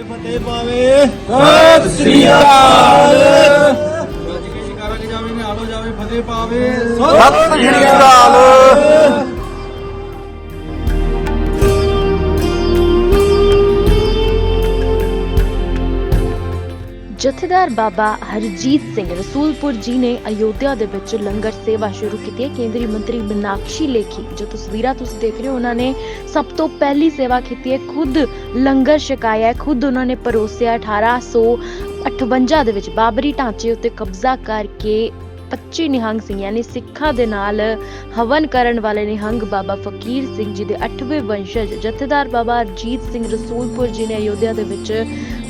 ਫਤਿਹ ਪਾਵੇ। ਸਤਿ ਸ੍ਰੀ ਅਕਾਲ। ਰੱਜ ਕੇ ਸ਼ਿਕਾਰਾ ਕੇ ਜਾਵੇ ਨਿਹਾਲੋ ਜਾਵੇ ਫਤਿਹ ਪਾਵੇ। ਸਤਿ ਸ੍ਰੀ ਅਕਾਲ। ਜਥੇਦਾਰ ਬਾਬਾ ਹਰਜੀਤ ਸਿੰਘ ਰਸੂਲਪੁਰ ਜੀ ਨੇ ਅਯੋਧਿਆ ਦੇ ਵਿੱਚ ਲੰਗਰ ਸੇਵਾ ਸ਼ੁਰੂ ਕੀਤੀ ਹੈ। ਕੇਂਦਰੀ ਮੰਤਰੀ ਮੀਨਾਕਸ਼ੀ ਲੇਖੀ, ਜੋ ਤਸਵੀਰਾਂ ਤੁਸੀਂ ਦੇਖ ਰਹੇ ਹੋ, ਉਹਨਾਂ ਨੇ ਸਭ ਤੋਂ ਪਹਿਲੀ ਸੇਵਾ ਕੀਤੀ ਹੈ। ਖੁਦ ਲੰਗਰ ਛਕਾਇਆ ਖੁਦ ਉਹਨਾਂ ਨੇ ਪਰੋਸਿਆ 1858 ਦੇ ਵਿੱਚ ਬਾਬਰੀ ਢਾਂਚੇ ਉੱਤੇ ਕਬਜ਼ਾ ਕਰਕੇ 25 ਨਿਹੰਗ ਸਿੰਘ, ਯਾਨੀ ਸਿੱਖਾਂ ਦੇ ਨਾਲ ਹਵਨ ਕਰਨ ਵਾਲੇ ਨਿਹੰਗ ਬਾਬਾ ਫਕੀਰ ਸਿੰਘ ਜੀ ਦੇ 8ਵੇਂ ਵੰਸ਼ਜ, ਜਥੇਦਾਰ ਬਾਬਾ ਅਰਜੀਤ ਸਿੰਘ ਰਸੂਲਪੁਰ ਜੀ ਨੇ ਅਯੋਧਿਆ ਦੇ ਵਿੱਚ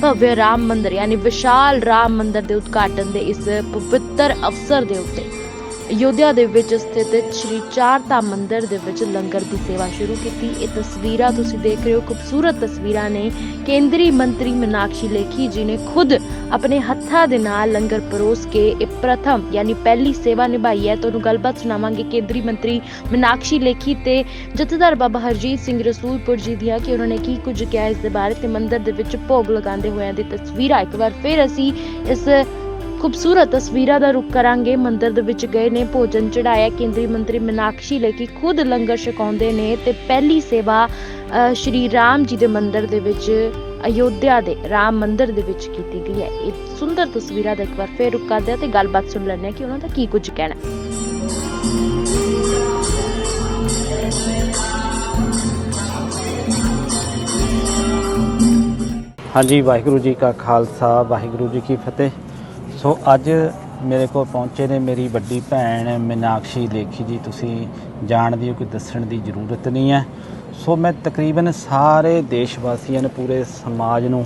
ਭਵਯ ਰਾਮ ਮੰਦਿਰ, ਯਾਨੀ ਵਿਸ਼ਾਲ ਰਾਮ ਮੰਦਿਰ ਦੇ ਉਦਘਾਟਨ ਦੇ ਇਸ ਪਵਿੱਤਰ ਅਵਸਰ ਦੇ ਉੱਤੇ। ਅਯੋਧਿਆ ਦੇ ਵਿੱਚ ਸਥਿਤ ਸ਼੍ਰੀ ਚਾਰ ਧਾਮ ਮੰਦਿਰ ਦੇ ਵਿੱਚ ਲੰਗਰ ਦੀ ਸੇਵਾ ਸ਼ੁਰੂ ਕੀਤੀ। ਇਹ ਤਸਵੀਰਾਂ ਤੁਸੀਂ ਦੇਖ ਰਹੇ ਹੋ। ਖੂਬਸੂਰਤ ਤਸਵੀਰਾਂ ਨੇ ਕੇਂਦਰੀ ਮੰਤਰੀ ਮੀਨਾਕਸ਼ੀ ਲੇਖੀ ਜੀ ਨੇ ਖੁਦ ਆਪਣੇ ਹੱਥਾਂ ਦੇ ਨਾਲ ਲੰਗਰ ਪਰੋਸ ਕੇ ਇਹ ਪ੍ਰਥਮ ਯਾਨੀ ਪਹਿਲੀ ਸੇਵਾ ਨਿਭਾਈ ਹੈ। ਤੁਹਾਨੂੰ ਗੱਲਬਾਤ ਸੁਣਾਵਾਂਗੇ ਕੇਂਦਰੀ ਮੰਤਰੀ ਮੀਨਾਕਸ਼ੀ ਲੇਖੀ ਤੇ ਜਥੇਦਾਰ ਬਾਬਾ ਹਰਜੀਤ ਸਿੰਘ ਰਸੂਲਪੁਰ ਜੀ ਦੀਆਂ ਕਿ ਉਹਨਾਂ ਨੇ ਕੀ ਕੁਝ ਕਿਹਾ ਇਸ ਦੇ ਬਾਰੇ ਤੇ ਮੰਦਿਰ ਦੇ ਵਿੱਚ ਭੋਗ ਲਗਾਉਂਦੇ ਹੋਇਆਂ ਦੀ ਤਸਵੀਰਾਂ ਇੱਕ ਵਾਰ ਫਿਰ ਅਸੀਂ ਇਸ ਖੂਬਸੂਰਤ ਤਸਵੀਰਾਂ ਦਾ ਰੁਖ ਕਰਾਂਗੇ। ਮੰਦਿਰ ਦੇ ਵਿੱਚ ਗਏ ਨੇ, ਭੋਜਨ ਚੜਾਇਆ ਕੇਂਦਰੀ ਮੰਤਰੀ ਮੀਨਾਕਸ਼ੀ ਲੇਖੀ ਖੁਦ ਲੰਗਰ ਛਕਾਉਂਦੇ ਨੇ ਤੇ ਪਹਿਲੀ ਸੇਵਾ ਸ਼੍ਰੀ ਰਾਮ ਜੀ ਦੇ ਮੰਦਿਰ ਦੇ ਵਿੱਚ, ਅਯੋਧਿਆ ਦੇ ਰਾਮ ਮੰਦਿਰ ਦੇ ਵਿੱਚ ਕੀਤੀ ਗਈ ਹੈ। ਇਹ ਸੁੰਦਰ ਤਸਵੀਰਾਂ ਦਾ ਇੱਕ ਵਾਰ ਫੇਰ ਰੁਕ ਕਰਦੇ ਹਾਂ ਤੇ ਗੱਲਬਾਤ ਸੁਣ ਲੈਂਦੇ ਹਾਂ ਕਿ ਉਹਨਾਂ ਦਾ ਕੀ ਕੁਝ ਕਹਿਣਾ ਹਾਂਜੀ, ਵਾਹਿਗੁਰੂ ਜੀ ਕਾ ਖਾਲਸਾ, ਵਾਹਿਗੁਰੂ ਜੀ ਕੀ ਫਤਿਹ। ਸੋ ਅੱਜ ਮੇਰੇ ਕੋਲ ਪਹੁੰਚੇ ਨੇ ਮੇਰੀ ਵੱਡੀ ਭੈਣ ਮੀਨਾਕਸ਼ੀ ਲੇਖੀ ਜੀ। ਤੁਸੀਂ ਜਾਣਦੇ ਹੋ ਕਿ ਦੱਸਣ ਦੀ ਜ਼ਰੂਰਤ ਨਹੀਂ ਹੈ। ਸੋ ਮੈਂ ਤਕਰੀਬਨ ਸਾਰੇ ਦੇਸ਼ ਵਾਸੀਆਂ ਨੂੰ, ਪੂਰੇ ਸਮਾਜ ਨੂੰ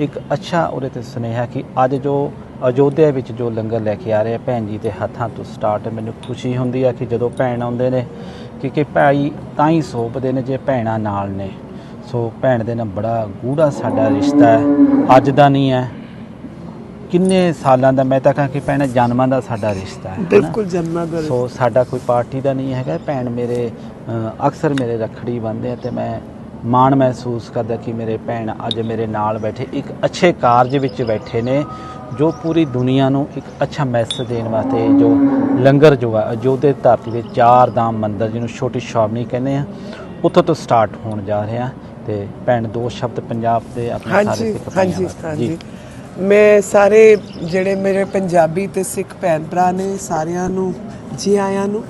ਇੱਕ ਅੱਛਾ ਉਹਦੇ ਤੇ ਸੁਨੇਹਾ ਕਿ ਅੱਜ ਜੋ ਅਯੋਧਿਆ ਵਿੱਚ ਜੋ ਲੰਗਰ ਲੈ ਕੇ ਆ ਰਹੇ ਭੈਣ ਜੀ ਦੇ ਹੱਥਾਂ ਤੋਂ ਸਟਾਰਟ ਮੈਨੂੰ ਖੁਸ਼ੀ ਹੁੰਦੀ ਹੈ ਕਿ ਜਦੋਂ ਭੈਣ ਆਉਂਦੇ ਨੇ, ਕਿ ਕਿ ਭਾਈ ਤਾਂ ਹੀ ਸੋਪਦੇ ਨੇ ਜੇ ਭੈਣਾਂ ਨਾਲ ਨੇ। ਸੋ ਭੈਣ ਦੇ ਨਾਲ ਬੜਾ ਗੂੜਾ ਸਾਡਾ ਰਿਸ਼ਤਾ ਹੈ। ਅੱਜ ਦਾ ਨਹੀਂ ਹੈ। ਕਿੰਨੇ ਸਾਲਾਂ ਦਾ ਮੈਂ ਤਾਂ ਕਹਾਂ ਕਿ ਭੈਣ ਜਨਮਾਂ ਦਾ ਸਾਡਾ ਰਿਸ਼ਤਾ ਹੈ? ਬਿਲਕੁਲ ਜਨਮਾਂ ਦਾ ਸੋ ਸਾਡਾ ਕੋਈ ਪਾਰਟੀ ਦਾ ਨਹੀਂ ਹੈਗਾ ਭੈਣ ਮੇਰੇ ਅਕਸਰ ਮੇਰੇ ਰੱਖੜੀ ਆ ਤੇ ਮੈਂ ਮਾਣ ਮਹਿਸੂਸ ਕਰਦਾ ਕਿ ਮੇਰੇ ਭੈਣ ਅੱਜ ਮੇਰੇ ਨਾਲ ਬੈਠੇ ਇੱਕ ਅੱਛੇ ਕਾਰਜ ਵਿੱਚ ਬੈਠੇ ਨੇ ਜੋ ਪੂਰੀ ਦੁਨੀਆ ਨੂੰ ਇੱਕ ਅੱਛਾ ਮੈਸੇਜ ਦੇਣ ਵਾਸਤੇ ਜੋ ਲੰਗਰ ਜੋ ਹੈ ਅਯੋਧਿਆ ਧਰਤੀ ਦੇ ਚਾਰ ਧਾਮ ਮੰਦਿਰ ਜਿਹਨੂੰ ਛੋਟੀ ਸ਼ਾਮਨੀ ਕਹਿੰਦੇ ਆ ਉੱਥੋਂ ਤੋਂ ਸਟਾਰਟ ਹੋਣ ਜਾ ਰਿਹਾ ਤੇ ਭੈਣ ਦੋ ਸ਼ਬਦ ਪੰਜਾਬ ਦੇ ਆਪਣੇ ਸਾਰੇ ਹਾਂਜੀ ਸਿੱਖ ਭਾਈਆਂ ਹਾਂਜੀ। ਹਾਂਜੀ ਮੈਂ ਸਾਰੇ ਜਿਹੜੇ ਮੇਰੇ ਪੰਜਾਬੀ ਤੇ ਸਿੱਖ ਭੈਣ ਭਰਾ ਨੇ ਸਾਰਿਆਂ ਨੂੰ, ਜੀ ਆਇਆਂ ਨੂੰ,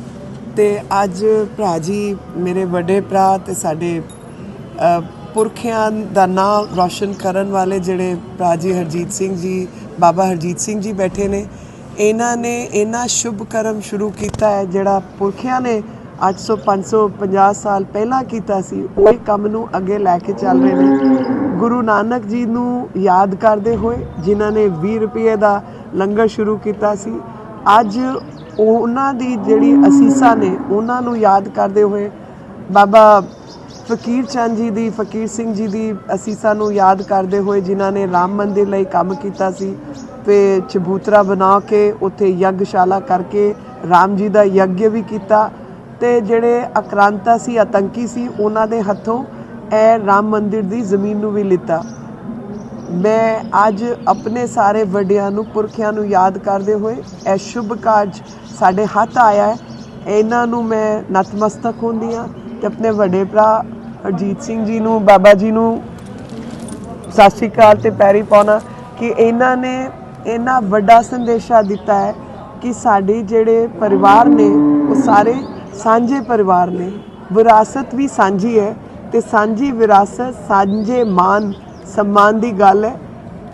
ਤੇ ਅੱਜ ਭਰਾ ਜੀ ਮੇਰੇ ਵੱਡੇ ਭਰਾ ਤੇ ਸਾਡੇ ਪੁਰਖਿਆਂ ਦਾ ਨਾਮ ਰੌਸ਼ਨ ਕਰਨ ਵਾਲੇ ਜਿਹੜੇ ਭਰਾ ਜੀ ਹਰਜੀਤ ਸਿੰਘ ਜੀ, ਬਾਬਾ ਹਰਜੀਤ ਸਿੰਘ ਜੀ ਬੈਠੇ ਨੇ। ਇਹਨਾਂ ਨੇ ਇਹਨਾਂ ਸ਼ੁਭ ਕਰਮ ਸ਼ੁਰੂ ਕੀਤਾ ਹੈ, ਜਿਹੜਾ ਪੁਰਖਿਆਂ ਨੇ ਅੱਜ ਤੋਂ 550 ਸਾਲ ਪਹਿਲਾਂ ਕੀਤਾ ਸੀ, ਉਹ ਕੰਮ ਨੂੰ ਅੱਗੇ ਲੈ ਕੇ ਚੱਲ ਰਹੇ ਨੇ। ਗੁਰੂ ਨਾਨਕ ਜੀ ਨੂੰ ਯਾਦ ਕਰਦੇ ਹੋਏ, ਜਿਨ੍ਹਾਂ ਨੇ 20 ਰੁਪਏ ਦਾ ਲੰਗਰ ਸ਼ੁਰੂ ਕੀਤਾ ਸੀ, ਅੱਜ ਉਹਨਾਂ ਦੀ ਜਿਹੜੀ ਅਸੀਸਾਂ ਨੇ, ਉਹਨਾਂ ਨੂੰ ਯਾਦ ਕਰਦੇ ਹੋਏ, ਬਾਬਾ ਫਕੀਰ ਚੰਦ ਜੀ ਦੀ, ਫਕੀਰ ਸਿੰਘ ਜੀ ਦੀ ਅਸੀਸਾਂ ਨੂੰ ਯਾਦ ਕਰਦੇ ਹੋਏ, ਜਿਨ੍ਹਾਂ ਨੇ ਰਾਮ ਮੰਦਿਰ ਲਈ ਕੰਮ ਕੀਤਾ ਸੀ, ਤੇ ਚਬੂਤਰਾ ਬਣਾ ਕੇ ਉੱਥੇ ਯੱਗਸ਼ਾਲਾ ਕਰਕੇ ਰਾਮ ਜੀ ਦਾ ਯੱਗ ਵੀ ਕੀਤਾ, ਤੇ ਜਿਹੜੇ ਅਕਰਾਂਤਾ ਸੀ ਆਤੰਕੀ ਸੀ, ਉਹਨਾਂ ਦੇ ਹੱਥੋਂ ਇਹ ਰਾਮ ਮੰਦਿਰ ਦੀ ਜ਼ਮੀਨ ਨੂੰ ਵੀ ਲਿੱਤਾ। ਮੈਂ ਅੱਜ ਆਪਣੇ ਸਾਰੇ ਵੱਡਿਆਂ ਨੂੰ, ਪੁਰਖਿਆਂ ਨੂੰ ਯਾਦ ਕਰਦੇ ਹੋਏ ਇਹ ਸ਼ੁਭ ਕਾਰਜ ਸਾਡੇ ਹੱਥ ਆਇਆ ਹੈ। ਇਹਨਾਂ ਨੂੰ ਮੈਂ ਨਤਮਸਤਕ ਹੁੰਦੀ ਹਾਂ ਤੇ ਆਪਣੇ ਵੱਡੇ ਭਰਾ ਅਰਜੀਤ ਸਿੰਘ ਜੀ ਨੂੰ, ਬਾਬਾ ਜੀ ਨੂੰ ਸਤਿ ਸ਼੍ਰੀ ਅਕਾਲ ਤੇ ਪੈਰੀ ਪਾਉਣਾ ਕਿ ਇਹਨਾਂ ਨੇ ਇਹਨਾਂ ਵੱਡਾ ਸੰਦੇਸ਼ਾ ਦਿੱਤਾ ਹੈ ਕਿ ਸਾਡੇ ਜਿਹੜੇ ਪਰਿਵਾਰ ਨੇ, ਉਹ ਸਾਰੇ ਸਾਂਝੇ ਪਰਿਵਾਰ ਨੇ। ਵਿਰਾਸਤ ਵੀ ਸਾਂਝੀ ਹੈ। ਤੇ ਸਾਂਝੀ ਵਿਰਾਸਤ, ਸਾਂਝੇ ਮਾਨ, ਸਨਮਾਨ ਦੀ ਗੱਲ ਹੈ।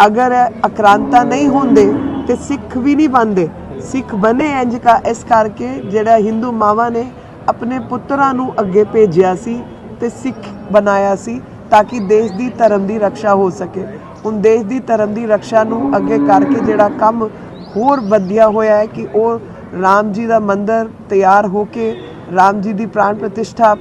ਅਗਰ ਇਹ ਅਕਰਾਂਤਾ ਨਹੀਂ ਹੁੰਦੇ ਤੇ ਸਿੱਖ ਵੀ ਨਹੀਂ ਬਣਦੇ। ਸਿੱਖ ਬਣੇ ਇੰਜ ਕਾ, ਇਸ ਕਰਕੇ ਜਿਹੜਾ ਹਿੰਦੂ ਮਾਵਾਂ ਨੇ ਆਪਣੇ ਪੁੱਤਰਾਂ ਨੂੰ ਅੱਗੇ ਭੇਜਿਆ ਸੀ ਤੇ ਸਿੱਖ ਬਣਾਇਆ ਸੀ ਤਾਂ ਕਿ ਦੇਸ਼ ਦੀ ਧਰਮ ਦੀ ਰੱਖਿਆ ਹੋ ਸਕੇ। ਹੁਣ ਦੇਸ਼ ਦੀ ਧਰਮ ਦੀ ਰੱਖਿਆ ਨੂੰ ਅੱਗੇ ਕਰਕੇ ਜਿਹੜਾ ਕੰਮ ਹੋਰ ਵਧਿਆ ਹੋਇਆ ਹੈ ਕਿ ਉਹ ਰਾਮ ਜੀ ਦਾ ਮੰਦਿਰ ਤਿਆਰ ਹੋ ਕੇ ਰਾਮ ਜੀ ਦੀ ਪ੍ਰਾਣ ਪ੍ਰਤਿਸ਼ਠਾ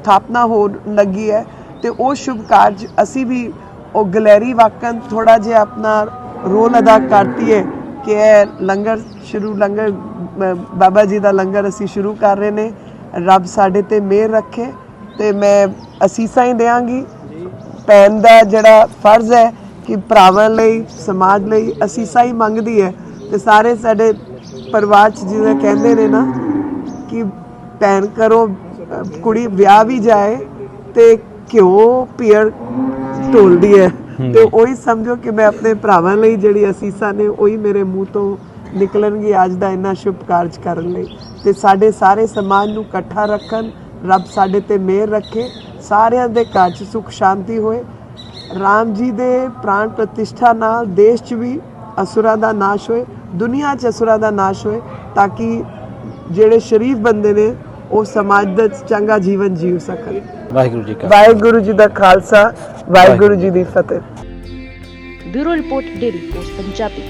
ਸਥਾਪਨਾ ਹੋਣ ਲੱਗੀ ਹੈ ਤੇ ਉਹ ਸ਼ੁਭ ਕਾਰਜ ਅਸੀਂ ਵੀ ਉਹ ਗਲੈਰੀ ਵਾਕਨ ਥੋੜਾ ਜਿਹਾ ਆਪਣਾ ਰੋਲ ਅਦਾ ਕਰਤੀ ਹੈ ਕਿ ਇਹ ਲੰਗਰ ਸ਼ੁਰੂ, ਲੰਗਰ ਬਾਬਾ ਜੀ ਦਾ ਲੰਗਰ ਅਸੀਂ ਸ਼ੁਰੂ ਕਰ ਰਹੇ ਨੇ। ਰੱਬ ਸਾਡੇ ਤੇ ਮਿਹਰ ਰੱਖੇ ਤੇ ਮੈਂ ਅਸੀਸਾਂ ਹੀ ਦੇਵਾਂਗੀ ਭੈਣ ਦਾ ਜਿਹੜਾ ਫਰਜ਼ ਹੈ ਕਿ ਭਰਾਵਾਂ ਲਈ, ਸਮਾਜ ਲਈ ਅਸੀਸਾਂ ਹੀ ਮੰਗਦੀ ਹੈ। ਤੇ ਸਾਰੇ ਸਾਡੇ ਪਰਿਵਾਰ ਚ ਜਿਵੇਂ ਕਹਿੰਦੇ ਨੇ ਨਾ ਕਿ ਭੈਣ ਕਰੋ ਕੁੜੀ ਵਿਆਹ ਵੀ ਜਾਏ ਤੇ ਘਿਓ ਪੀੜ ਢੋਲਦੀ ਹੈ। ਤੇ ਉਹੀ ਸਮਝੋ ਕਿ ਮੈਂ ਆਪਣੇ ਭਰਾਵਾਂ ਲਈ ਜਿਹੜੀ ਅਸੀਸਾਂ ਨੇ ਉਹੀ ਮੇਰੇ ਮੂੰਹ ਤੋਂ ਨਿਕਲਣਗੀ ਅੱਜ ਦਾ ਇੰਨਾ ਸ਼ੁਭ ਕਾਰਜ ਕਰਨ ਲਈ। ਤੇ ਸਾਡੇ ਸਾਰੇ ਸਮਾਜ ਨੂੰ ਇਕੱਠਾ ਰੱਖਣ ਰੱਬ ਸਾਡੇ ਤੇ ਮਿਹਰ ਰੱਖੇ ਸਾਰਿਆਂ ਦੇ ਘਰ 'ਚ ਸੁਖ ਸ਼ਾਂਤੀ ਹੋਏ। ਰਾਮ ਜੀ ਦੇ ਪ੍ਰਾਣ ਪ੍ਰਤਿਸ਼ਠਾ ਨਾਲ ਦੇਸ਼ 'ਚ ਵੀ ਅਸੁਰਾਂ ਦਾ ਨਾਸ਼ ਹੋਏ ਦੁਨੀਆ 'ਚ ਅਸੁਰਾਂ ਦਾ ਨਾਸ਼ ਹੋਏ ਤਾਂ ਕਿ ਜਿਹੜੇ ਸ਼ਰੀਫ ਬੰਦੇ ਨੇ ਉਹ ਸਮਾਜ ਦਾ ਚੰਗਾ ਜੀਵਨ ਜੀਵ ਸਕਣ। ਵਾਹਿਗੁਰੂ ਜੀ ਕਾ ਵਾਹਿਗੁਰੂ ਜੀ ਦਾ ਖਾਲਸਾ ਵਾਹਿਗੁਰੂ ਜੀ ਦੀ ਫਤਿਹ। Bureau report daily post Punjabi.